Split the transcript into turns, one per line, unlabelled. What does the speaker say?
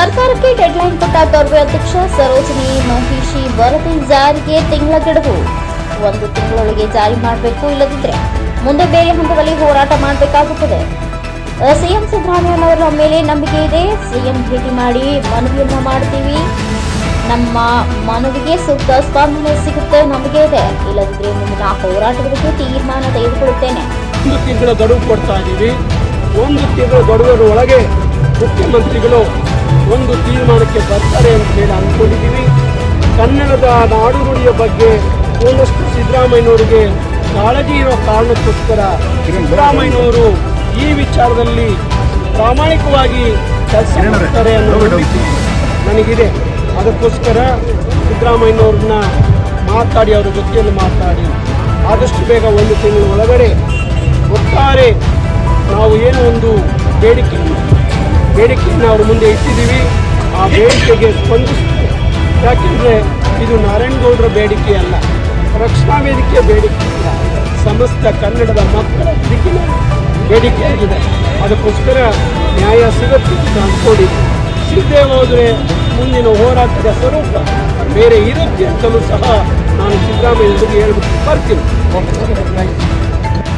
ಸರ್ಕಾರಕ್ಕೆ ಡೆಡ್ಲೈನ್ ಕೊಟ್ಟ ಗೌರವ ಅಧ್ಯಕ್ಷ ಸರೋಜಿನಿ ಮಹಿಷಿ ವರದಿ ಜಾರಿಗೆ ತಿಂಗಳ ಗಡುವು ಒಂದು ತಿಂಗಳೊಳಗೆ ಜಾರಿ ಮಾಡಬೇಕು ಇಲ್ಲದಿದ್ದರೆ ಮುಂದೆ ಬೇರೆ ಹಂತದಲ್ಲಿ ಹೋರಾಟ ಮಾಡಬೇಕಾಗುತ್ತದೆ. ಸಿಎಂ ಸಿದ್ದರಾಮಯ್ಯನವರ ಮೇಲೆ ನಂಬಿಕೆ ಇದೆ. ಸಿಎಂ ಭೇಟಿ ಮಾಡಿ ಮನವಿಯನ್ನು ಮಾಡ್ತೀವಿ. ನಮ್ಮ ಮನವಿಗೆ ಸೂಕ್ತ ಸ್ಪಂದನೆ ಸಿಗುತ್ತೆ ನಂಬಿಕೆ ಇದೆ. ಇಲ್ಲದಿದ್ದರೆ ಮುಂದಿನ ಹೋರಾಟದ ತೀರ್ಮಾನ ತೆಗೆದುಕೊಳ್ಳುತ್ತೇನೆ.
ಒಂದು ತಿಂಗಳ ಗಡುವು ಕೊಡ್ತಾ ಇದ್ದೀವಿ. ಒಂದು ತಿಂಗಳ ಗಡುವರ ಒಳಗೆ ಮುಖ್ಯಮಂತ್ರಿಗಳು ಒಂದು ತೀರ್ಮಾನಕ್ಕೆ ಬರ್ತಾರೆ ಅಂತ ಹೇಳಿ ಅಂದ್ಕೊಂಡಿದ್ದೀವಿ. ಕನ್ನಡದ ನಾಡು ನುಡಿಯ ಬಗ್ಗೆ ಒಂದಷ್ಟು ಸಿದ್ದರಾಮಯ್ಯನವರಿಗೆ ಕಾಳಜಿ ಇರೋ ಕಾರಣಕ್ಕೋಸ್ಕರ ಸಿದ್ದರಾಮಯ್ಯನವರು ಈ ವಿಚಾರದಲ್ಲಿ ಪ್ರಾಮಾಣಿಕವಾಗಿ ಕೆಲಸ ಮಾಡ್ತಾರೆ ಅನ್ನೋ ನನಗಿದೆ. ಅದಕ್ಕೋಸ್ಕರ ಸಿದ್ದರಾಮಯ್ಯನವ್ರನ್ನ ಮಾತಾಡಿ ಅವರ ಜೊತೆಯಲ್ಲಿ ಮಾತಾಡಿ ಆದಷ್ಟು ಬೇಗ ಒಂದು ತಿಂಗಳ ಒಳಗಡೆ ಒಟ್ಟಾರೆ ನಾವು ಏನು ಒಂದು ಬೇಡಿಕೆ ಬೇಡಿಕೆಯನ್ನು ಅವ್ರ ಮುಂದೆ ಇಟ್ಟಿದ್ದೀವಿ. ಆ ಬೇಡಿಕೆಗೆ ಸ್ಪಂದಿಸ್ತೀವಿ ಯಾಕೆಂದರೆ ಇದು ನಾರಾಯಣಗೌಡರ ಬೇಡಿಕೆ ಅಲ್ಲ, ರಕ್ಷಣಾ ವೇದಿಕೆಯ ಬೇಡಿಕೆ ಅಲ್ಲ. ಸಮಸ್ತ ಕನ್ನಡದ ಮಕ್ಕಳ ಬದುಕಿನ ಬೇಡಿಕೆಯಾಗಿದೆ ಅದಕ್ಕೋಸ್ಕರ ನ್ಯಾಯ ಸಿಗುತ್ತೆ ಅಂತ ಕೊಡಿ ಸಿಗದೆ ಹೋದರೆ ಮುಂದಿನ ಹೋರಾಟದ ಸ್ವರೂಪ ಬೇರೆ ಇರುತ್ತೆ ಅಂತಲೂ ಸಹ ನಾನು ಸಿದ್ದರಾಮಯ್ಯನಿಗೆ ಹೇಳ್ಬಿಟ್ಟು ಬರ್ತೀನಿ.